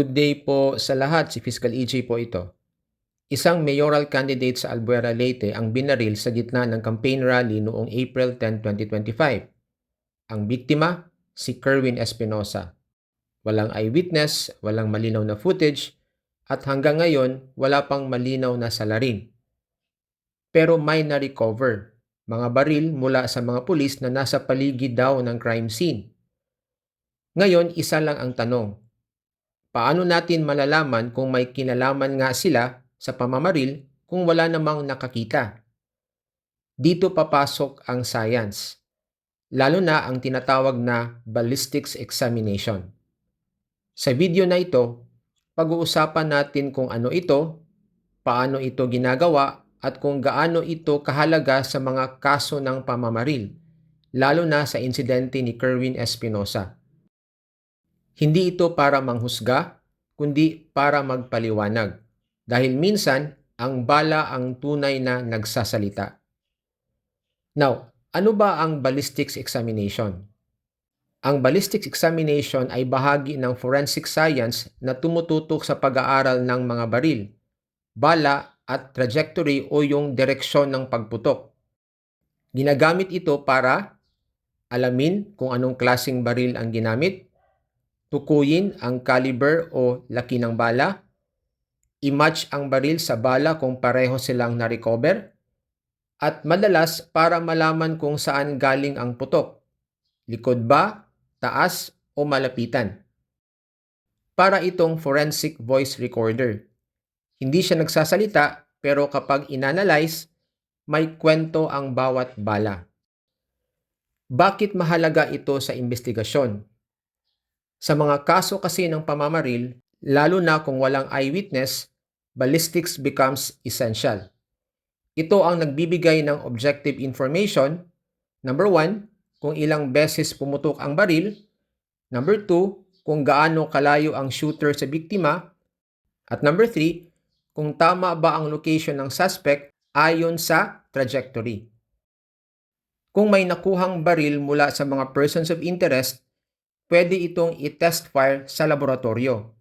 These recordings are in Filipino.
Good day po sa lahat, si Fiscal EJ po ito. Isang mayoral candidate sa Albuera Leyte ang binaril sa gitna ng campaign rally noong April 10, 2025. Ang biktima, si Kerwin Espinosa. Walang eyewitness, walang malinaw na footage, at hanggang ngayon wala pang malinaw na salarin. Pero may na-recover, mga baril mula sa mga pulis na nasa paligid daw ng crime scene. Ngayon, isa lang ang tanong, paano natin malalaman kung may kinalaman nga sila sa pamamaril kung wala namang nakakita? Dito papasok ang science, lalo na ang tinatawag na ballistics examination. Sa video na ito, pag-uusapan natin kung ano ito, paano ito ginagawa, at kung gaano ito kahalaga sa mga kaso ng pamamaril, lalo na sa insidente ni Kerwin Espinosa. Hindi ito para manghusga, kundi para magpaliwanag. Dahil minsan, ang bala ang tunay na nagsasalita. Now, ano ba ang ballistics examination? Ang ballistics examination ay bahagi ng forensic science na tumututok sa pag-aaral ng mga baril, bala at trajectory o yung direksyon ng pagputok. Ginagamit ito para alamin kung anong klasing baril ang ginamit, tukuyin ang caliber o laki ng bala, i-match ang baril sa bala kung pareho silang na-recover, at madalas para malaman kung saan galing ang putok, likod ba, taas o malapitan. Para itong forensic voice recorder. Hindi siya nagsasalita pero kapag inanalyze, may kwento ang bawat bala. Bakit mahalaga ito sa investigasyon? Sa mga kaso kasi ng pamamaril, lalo na kung walang eyewitness, ballistics becomes essential. Ito ang nagbibigay ng objective information. Number one, kung ilang beses pumutok ang baril. Number two, kung gaano kalayo ang shooter sa biktima. At number three, kung tama ba ang location ng suspect ayon sa trajectory. Kung may nakuhang baril mula sa mga persons of interest, pwede itong i-test fire sa laboratorio.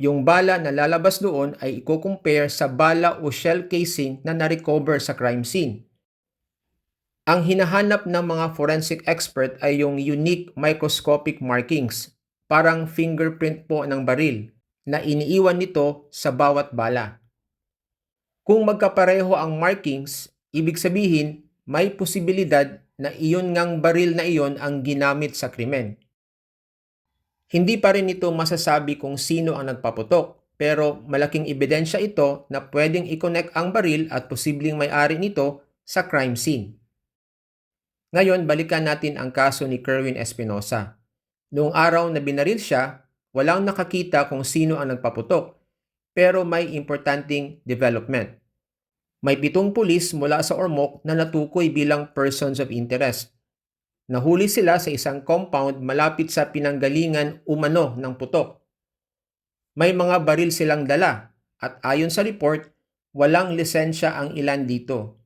Yung bala na lalabas doon ay i-compare sa bala o shell casing na na-recover sa crime scene. Ang hinahanap ng mga forensic expert ay yung unique microscopic markings, parang fingerprint po ng baril, na iniiwan nito sa bawat bala. Kung magkapareho ang markings, ibig sabihin may posibilidad na iyon ngang baril na iyon ang ginamit sa krimen. Hindi pa rin ito masasabi kung sino ang nagpaputok, pero malaking ebidensya ito na pwedeng i-connect ang baril at posibleng may-ari nito sa crime scene. Ngayon, balikan natin ang kaso ni Kerwin Espinosa. Noong araw na binaril siya, walang nakakita kung sino ang nagpaputok, pero may importanting development. May pitong pulis mula sa Ormoc na natukoy bilang persons of interest. Nahuli sila sa isang compound malapit sa pinanggalingan umano ng putok. May mga baril silang dala at ayon sa report, walang lisensya ang ilan dito.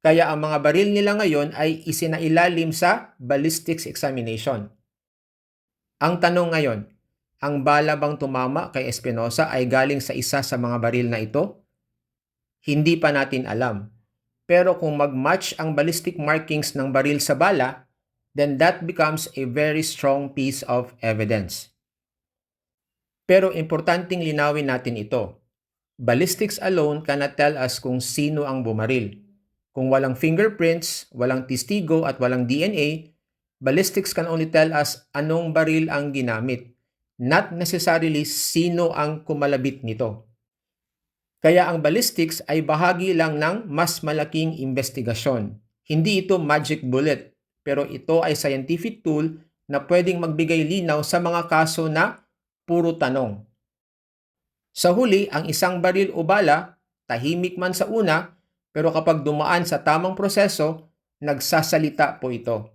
Kaya ang mga baril nila ngayon ay isinailalim sa ballistics examination. Ang tanong ngayon, ang bala bang tumama kay Espinosa ay galing sa isa sa mga baril na ito? Hindi pa natin alam. Pero kung mag-match ang ballistic markings ng baril sa bala, then that becomes a very strong piece of evidence. Pero importanteng linawin natin ito. Ballistics alone cannot tell us kung sino ang bumaril. Kung walang fingerprints, walang testigo at walang DNA, ballistics can only tell us anong baril ang ginamit, not necessarily sino ang kumalabit nito. Kaya ang ballistics ay bahagi lang ng mas malaking investigasyon. Hindi ito magic bullet pero ito ay scientific tool na pwedeng magbigay linaw sa mga kaso na puro tanong. Sa huli, ang isang baril o bala, tahimik man sa una, pero kapag dumaan sa tamang proseso, nagsasalita po ito.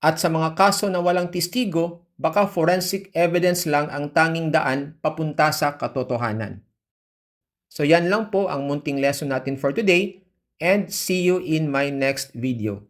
At sa mga kaso na walang testigo, baka forensic evidence lang ang tanging daan papunta sa katotohanan. So yan lang po ang munting lesson natin for today and see you in my next video.